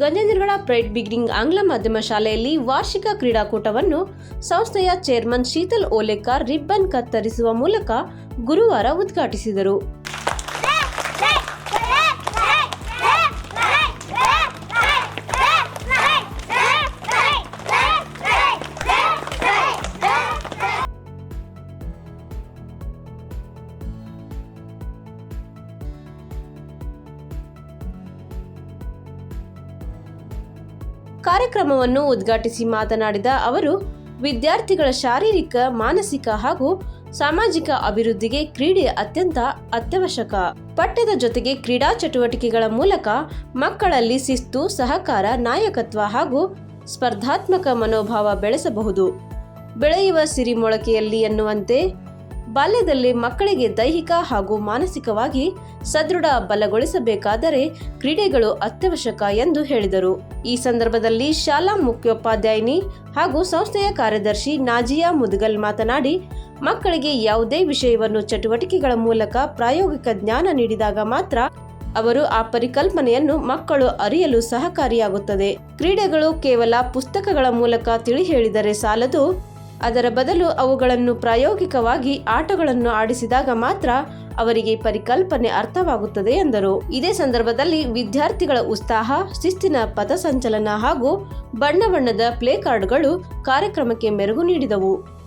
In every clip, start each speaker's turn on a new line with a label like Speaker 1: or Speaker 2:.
Speaker 1: ಗಂಜೇಂದ್ರಗಡ pride ಬಿಗ್ರಿಂಗ್ ಆಂಗ್ಲ ಮಾಧ್ಯಮ ಶಾಲೆಯಲ್ಲಿ ವಾರ್ಷಿಕ ಕ್ರೀಡಾಕೂಟವನ್ನು ಸಂಸ್ಥೆಯ ಚೇರ್ಮನ್ ಶೀತಲ್ ಓಲೇಕಾರ್ ರಿಬ್ಬನ್ ಕತ್ತರಿಸುವ ಮೂಲಕ ಗುರುವಾರ ಉದ್ಘಾಟಿಸಿದರು. ಕಾರ್ಯಕ್ರಮವನ್ನು ಉದ್ಘಾಟಿಸಿ ಮಾತನಾಡಿದ ಅವರು, ವಿದ್ಯಾರ್ಥಿಗಳ ಶಾರೀರಿಕ, ಮಾನಸಿಕ ಹಾಗೂ ಸಾಮಾಜಿಕ ಅಭಿವೃದ್ಧಿಗೆ ಕ್ರೀಡೆ ಅತ್ಯಂತ ಅತ್ಯವಶ್ಯಕ. ಪಠ್ಯದ ಜೊತೆಗೆ ಕ್ರೀಡಾ ಚಟುವಟಿಕೆಗಳ ಮೂಲಕ ಮಕ್ಕಳಲ್ಲಿ ಶಿಸ್ತು, ಸಹಕಾರ, ನಾಯಕತ್ವ ಹಾಗೂ ಸ್ಪರ್ಧಾತ್ಮಕ ಮನೋಭಾವ ಬೆಳೆಸಬಹುದು. ಬೆಳೆಯುವ ಸಿರಿಮೊಳಕೆಯಲ್ಲಿ ಎನ್ನುವಂತೆ ಬಾಲ್ಯದಲ್ಲಿ ಮಕ್ಕಳಿಗೆ ದೈಹಿಕ ಹಾಗೂ ಮಾನಸಿಕವಾಗಿ ಸದೃಢ ಬಲಗೊಳಿಸಬೇಕಾದರೆ ಕ್ರೀಡೆಗಳು ಅತ್ಯವಶ್ಯಕ ಎಂದು ಹೇಳಿದರು. ಈ ಸಂದರ್ಭದಲ್ಲಿ ಶಾಲಾ ಮುಖ್ಯೋಪಾಧ್ಯಾಯಿನಿ ಹಾಗೂ ಸಂಸ್ಥೆಯ ಕಾರ್ಯದರ್ಶಿ ನಾಜಿಯಾ ಮುದ್ಗಲ್ ಮಾತನಾಡಿ, ಮಕ್ಕಳಿಗೆ ಯಾವುದೇ ವಿಷಯವನ್ನು ಚಟುವಟಿಕೆಗಳ ಮೂಲಕ ಪ್ರಾಯೋಗಿಕ ಜ್ಞಾನ ನೀಡಿದಾಗ ಮಾತ್ರ ಅವರು ಆ ಪರಿಕಲ್ಪನೆಯನ್ನು ಮಕ್ಕಳು ಅರಿಯಲು ಸಹಕಾರಿಯಾಗುತ್ತದೆ. ಕ್ರೀಡೆಗಳು ಕೇವಲ ಪುಸ್ತಕಗಳ ಮೂಲಕ ತಿಳಿ ಹೇಳಿದರೆ ಸಾಲದು ಅದರ ಬದಲು ಅವುಗಳನ್ನು ಪ್ರಾಯೋಗಿಕವಾಗಿ ಆಟಗಳನ್ನು ಆಡಿಸಿದಾಗ ಮಾತ್ರ ಅವರಿಗೆ ಪರಿಕಲ್ಪನೆ ಅರ್ಥವಾಗುತ್ತದೆ ಎಂದರು. ಇದೇ ಸಂದರ್ಭದಲ್ಲಿ ವಿದ್ಯಾರ್ಥಿಗಳ ಉತ್ಸಾಹ, ಶಿಸ್ತಿನ ಪಥಸಂಚಲನ ಹಾಗೂ ಬಣ್ಣ ಬಣ್ಣದ ಪ್ಲೇ ಕಾರ್ಡ್ಗಳು ಕಾರ್ಯಕ್ರಮಕ್ಕೆ ಮೆರುಗು ನೀಡಿದವು.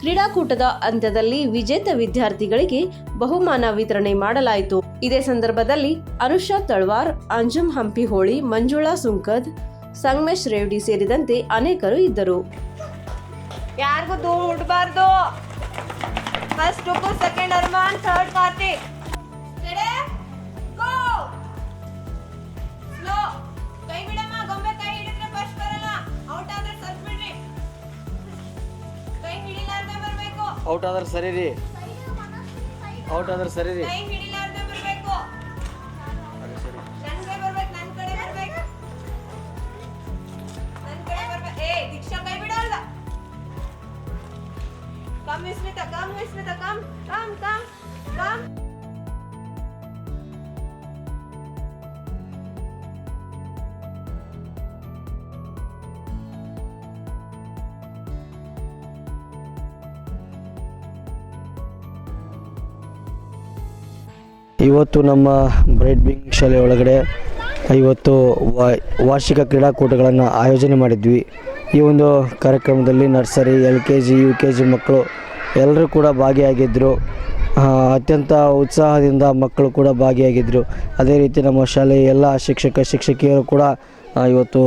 Speaker 1: ಕ್ರೀಡಾಕೂಟದ ಅಂತ್ಯದಲ್ಲಿ ವಿಜೇತ ವಿದ್ಯಾರ್ಥಿಗಳಿಗೆ ಬಹುಮಾನ ವಿತರಣೆ ಮಾಡಲಾಯಿತು. ಇದೇ ಸಂದರ್ಭದಲ್ಲಿ ಅನುಷಾ ತಳ್ವಾರ್, ಅಂಜುಮ್ ಹಂಪಿಹೋಳಿ, ಮಂಜುಳಾ ಸುಂಕದ್, ಸಂಗಮೇಶ್ ರೇವಡಿ ಸೇರಿದಂತೆ ಅನೇಕರು ಇದ್ದರು.
Speaker 2: ಯಾರಿಗೂ ದೂರ ಮುಟ್ಬಾರ್ದು ಫಸ್ಟ್ ಉಪ್ಪು ಸೆಕೆಂಡ್ ಅರ್ಮಾನ್ ಥರ್ಡ್ ಪಾರ್ಟಿ ಔಟ್ ಆದ್ರೆ
Speaker 3: ಸರಿ ರೀ ಔಟ್ ಆದ್ರೆ ಸರಿ ರೀ ಇವತ್ತು ನಮ್ಮ ಬ್ರೈಟ್ ಬಿಂಗ್ ಶಾಲೆ ಒಳಗಡೆ ಇವತ್ತು ವಾರ್ಷಿಕ ಕ್ರೀಡಾಕೂಟಗಳನ್ನು ಆಯೋಜನೆ ಮಾಡಿದ್ವಿ. ಈ ಒಂದು ಕಾರ್ಯಕ್ರಮದಲ್ಲಿ nursery, L K G, U K G ಮಕ್ಕಳು ಎಲ್ಲರೂ ಕೂಡ ಭಾಗಿಯಾಗಿದ್ದರು ಅತ್ಯಂತ ಉತ್ಸಾಹದಿಂದ ಮಕ್ಕಳು ಕೂಡ ಭಾಗಿಯಾಗಿದ್ದರು ಅದೇ ರೀತಿ ನಮ್ಮ ಶಾಲೆಯ ಎಲ್ಲ ಶಿಕ್ಷಕ, ಶಿಕ್ಷಕಿಯರು ಕೂಡ ಇವತ್ತು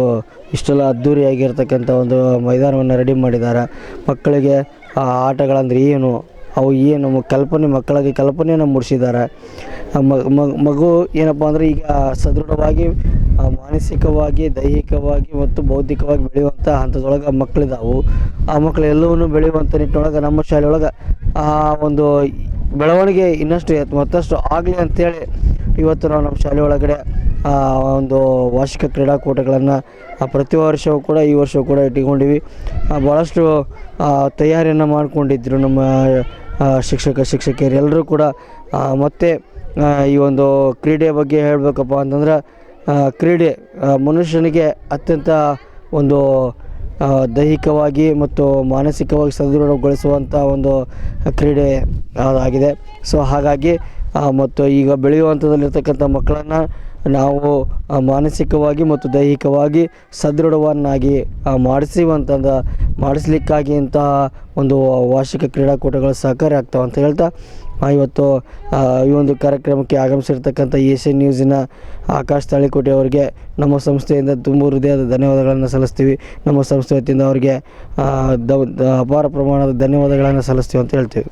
Speaker 3: ಇಷ್ಟೆಲ್ಲ ಅದ್ಧೂರಿಯಾಗಿರ್ತಕ್ಕಂಥ ಒಂದು ಮೈದಾನವನ್ನು ರೆಡಿ ಮಾಡಿದ್ದಾರೆ. ಮಕ್ಕಳಿಗೆ ಆಟಗಳಂದ್ರೆ ಏನು? ಅವು ಏನು ಕಲ್ಪನೆ, ಮಕ್ಕಳಿಗೆ ಕಲ್ಪನೆಯನ್ನು ಮೂಡಿಸಿದ್ದಾರೆ. ಮಗು ಏನಪ್ಪ ಅಂದರೆ ಈಗ ಸದೃಢವಾಗಿ ಮಾನಸಿಕವಾಗಿ, ದೈಹಿಕವಾಗಿ ಮತ್ತು ಬೌದ್ಧಿಕವಾಗಿ ಬೆಳೆಯುವಂಥ ಹಂತದೊಳಗೆ ಮಕ್ಕಳಿದಾವು ಆ ಮಕ್ಕಳು ಎಲ್ಲವನ್ನೂ ಬೆಳೆಯುವಂಥ ನಿಟ್ಟಿನೊಳಗೆ ನಮ್ಮ ಶಾಲೆಯೊಳಗೆ ಆ ಒಂದು ಬೆಳವಣಿಗೆ ಇನ್ನಷ್ಟು ಮತ್ತಷ್ಟು ಆಗಲಿ ಅಂತೇಳಿ ಇವತ್ತು ನಾವು ನಮ್ಮ ಶಾಲೆ ಒಳಗಡೆ ಒಂದು ವಾರ್ಷಿಕ ಕ್ರೀಡಾಕೂಟಗಳನ್ನು ಪ್ರತಿ ವರ್ಷವೂ ಕೂಡ ಈ ವರ್ಷವೂ ಕೂಡ ಇಟ್ಟುಕೊಂಡಿವಿ. ಭಾಳಷ್ಟು ತಯಾರಿಯನ್ನು ಮಾಡಿಕೊಂಡಿದ್ರು ನಮ್ಮ ಶಿಕ್ಷಕ ಶಿಕ್ಷಕಿಯರೆಲ್ಲರೂ ಕೂಡ ಮತ್ತು ಈ ಒಂದು ಕ್ರೀಡೆ ಬಗ್ಗೆ ಹೇಳಬೇಕಪ್ಪ ಅಂತಂದ್ರೆ ಕ್ರೀಡೆ ಮನುಷ್ಯನಿಗೆ ಅತ್ಯಂತ ಒಂದು ದೈಹಿಕವಾಗಿ ಮತ್ತು ಮಾನಸಿಕವಾಗಿ ಸದೃಢಗೊಳಿಸುವಂಥ ಒಂದು ಕ್ರೀಡೆ ಆಗಿದೆ ಸೊ, ಹಾಗಾಗಿ ಮತ್ತು ಈಗ ಬೆಳೆಯುವಂಥದ್ದಿರ್ತಕ್ಕಂಥ ಮಕ್ಕಳನ್ನು ನಾವು ಮಾನಸಿಕವಾಗಿ ಮತ್ತು ದೈಹಿಕವಾಗಿ ಸದೃಢವನ್ನಾಗಿ ಆ, ಮಾಡಿಸುವಂಥದ್ದು ಮಾಡಿಸ್ಲಿಕ್ಕಾಗಿ ಇಂತಹ ಒಂದು ವಾರ್ಷಿಕ ಕ್ರೀಡಾಕೂಟಗಳು ಸಹಕಾರಿ ಆಗ್ತಾವೆ ಅಂತ ಹೇಳ್ತಾ ಇವತ್ತು ಈ ಒಂದು ಕಾರ್ಯಕ್ರಮಕ್ಕೆ ಆಗಮಿಸಿರ್ತಕ್ಕಂಥ ಏಷ್ಯನ್ ನ್ಯೂಸಿನ ಆಕಾಶ್ ತಾಳಿಕೋಟೆ ಅವರಿಗೆ ನಮ್ಮ ಸಂಸ್ಥೆಯಿಂದ ತುಂಬ ಹೃದಯದ ಧನ್ಯವಾದಗಳನ್ನು ಸಲ್ಲಿಸ್ತೀವಿ. ನಮ್ಮ ಸಂಸ್ಥೆ ವತಿಯಿಂದ ಅವರಿಗೆ ದ- ಅಪಾರ ಪ್ರಮಾಣದ ಧನ್ಯವಾದಗಳನ್ನು ಸಲ್ಲಿಸ್ತೀವಿ ಅಂತ ಹೇಳ್ತೀವಿ.